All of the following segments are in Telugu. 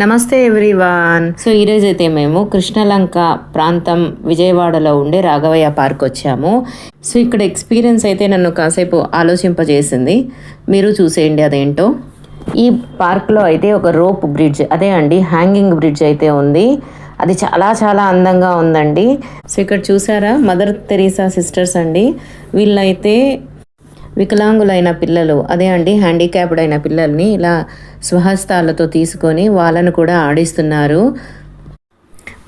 నమస్తే ఎవ్రీవాన్. సో ఈరోజు అయితే మేము కృష్ణలంక ప్రాంతం విజయవాడలో ఉండే రాఘవయ్య పార్క్ వచ్చాము. సో ఇక్కడ ఎక్స్పీరియన్స్ అయితే నన్ను కాసేపు ఆలోచింపజేసింది. మీరు చూసేయండి అదేంటో. ఈ పార్క్లో అయితే ఒక రోప్ బ్రిడ్జ్ అదే అండి హ్యాంగింగ్ బ్రిడ్జ్ అయితే ఉంది. అది చాలా చాలా అందంగా ఉందండి. సో ఇక్కడ చూసారా? మదర్ తెరీసా సిస్టర్స్ అండి. వీళ్ళైతే వికలాంగులైన పిల్లలు అదే అండి హ్యాండిక్యాప్డ్ అయిన పిల్లల్ని ఇలా స్వహస్తాలతో తీసుకొని వాళ్ళను కూడా ఆడిస్తున్నారు.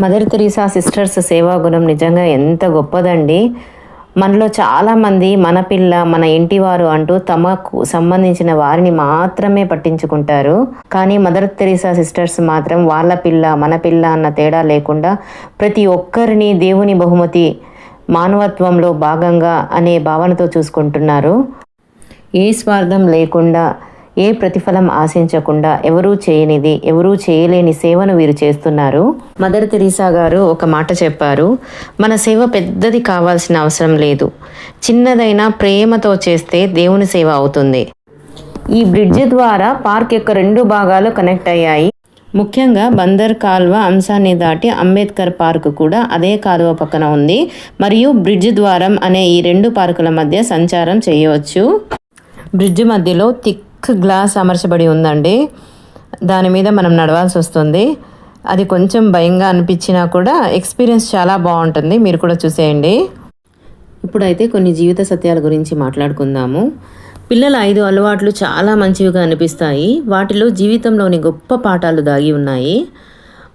మదర్ తెరీసా సిస్టర్స్ సేవా గుణం నిజంగా ఎంత గొప్పదండి. మనలో చాలామంది మన పిల్ల మన ఇంటివారు అంటూ తమకు సంబంధించిన వారిని మాత్రమే పట్టించుకుంటారు. కానీ మదర్ తెరీసా సిస్టర్స్ మాత్రం వాళ్ళ పిల్ల మన పిల్ల అన్న తేడా లేకుండా ప్రతి ఒక్కరిని దేవుని బహుమతి మానవత్వంలో భాగంగా అనే భావనతో చూసుకుంటున్నారు. ఏ స్వార్థం లేకుండా ఏ ప్రతిఫలం ఆశించకుండా ఎవరూ చేయనిది ఎవరూ చేయలేని సేవను వీరు చేస్తున్నారు. మదర్ తెరీసా గారు ఒక మాట చెప్పారు మన సేవ పెద్దది కావాల్సిన అవసరం లేదు. చిన్నదైనా ప్రేమతో చేస్తే దేవుని సేవ అవుతుంది. ఈ బ్రిడ్జ్ ద్వారా పార్క్ యొక్క రెండు భాగాలు కనెక్ట్ అయ్యాయి. ముఖ్యంగా బందర్ కాల్వ అంశాన్ని దాటి అంబేద్కర్ పార్క్ కూడా అదే కాలువ పక్కన ఉంది. మరియు బ్రిడ్జ్ ద్వారం అనే ఈ రెండు పార్కుల మధ్య సంచారం చేయవచ్చు. బ్రిడ్జ్ మధ్యలో థిక్ గ్లాస్ అమర్చబడి ఉందండి. దాని మీద మనం నడవాల్సి వస్తుంది. అది కొంచెం భయంగా అనిపించినా కూడా ఎక్స్పీరియన్స్ చాలా బాగుంటుంది. మీరు కూడా చూసేయండి. ఇప్పుడైతే కొన్ని జీవిత సత్యాల గురించి మాట్లాడుకుందాము. పిల్లల ఐదు అలవాట్లు చాలా మంచివిగా అనిపిస్తాయి. వాటిలో జీవితంలోని గొప్ప పాఠాలు దాగి ఉన్నాయి.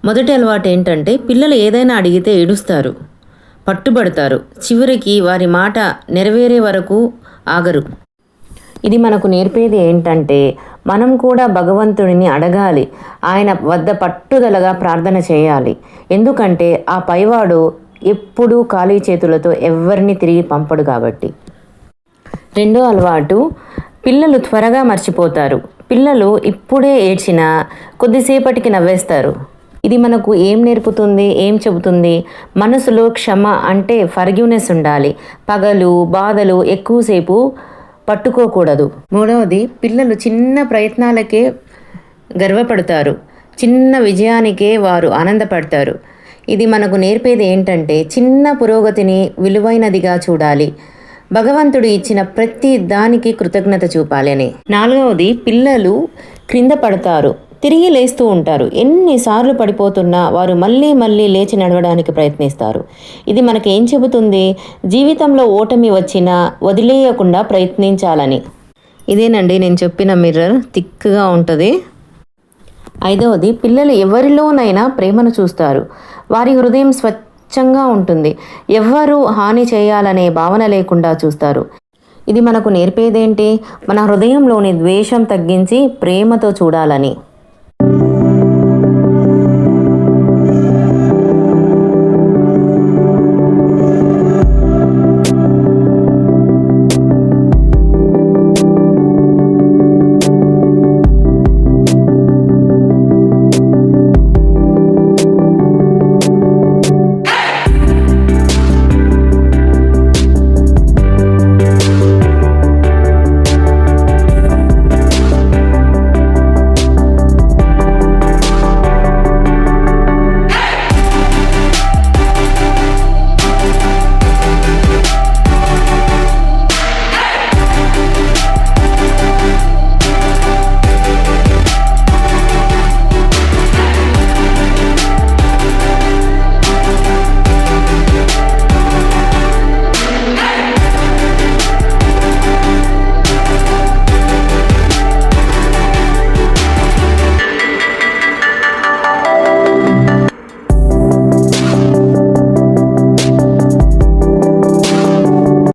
మొదటి అలవాటు ఏంటంటే పిల్లలు ఏదైనా అడిగితే ఏడుస్తారు పట్టుబడతారు. చివరికి వారి మాట నెరవేరే వరకు ఆగరు. ఇది మనకు నేర్పేది ఏంటంటే మనం కూడా భగవంతుడిని అడగాలి. ఆయన వద్ద పట్టుదలగా ప్రార్థన చేయాలి. ఎందుకంటే ఆ పైవాడు ఎప్పుడూ ఖాళీ చేతులతో ఎవరిని తిరిగి పంపడు కాబట్టి. రెండో అలవాటు పిల్లలు త్వరగా మర్చిపోతారు. పిల్లలు ఇప్పుడే ఏడ్చినా కొద్దిసేపటికి నవ్వేస్తారు. ఇది మనకు ఏం నేర్పుతుంది ఏం చెబుతుంది? మనసులో క్షమ అంటే ఫర్గ్యూనెస్ ఉండాలి. పగలు బాధలు ఎక్కువసేపు పట్టుకోకూడదు. మూడవది పిల్లలు చిన్న ప్రయత్నాలకే గర్వపడతారు. చిన్న విజయానికే వారు ఆనందపడతారు. ఇది మనకు నేర్పేది ఏంటంటే చిన్న పురోగతిని విలువైనదిగా చూడాలి. భగవంతుడు ఇచ్చిన ప్రతి దానికి కృతజ్ఞత చూపాలని నాలుగవది పిల్లలు క్రింద పడతారు. తిరిగి లేస్తూ ఉంటారు. ఎన్నిసార్లు పడిపోతున్నా వారు మళ్ళీ మళ్ళీ లేచి నడవడానికి ప్రయత్నిస్తారు. ఇది మనకి ఏం చెబుతుంది? జీవితంలో ఓటమి వచ్చినా వదిలేయకుండా ప్రయత్నించాలని. ఇదేనండి నేను చెప్పిన మిర్రర్ థిక్గా ఉంటుంది. ఐదవది పిల్లలు ఎవరిలోనైనా ప్రేమను చూస్తారు. వారి హృదయం స్వచ్ఛంగా ఉంటుంది. ఎవ్వరూ హాని చేయాలనే భావన లేకుండా చూస్తారు. ఇది మనకు నేర్పేదేంటి? మన హృదయంలోని ద్వేషం తగ్గించి ప్రేమతో చూడాలని.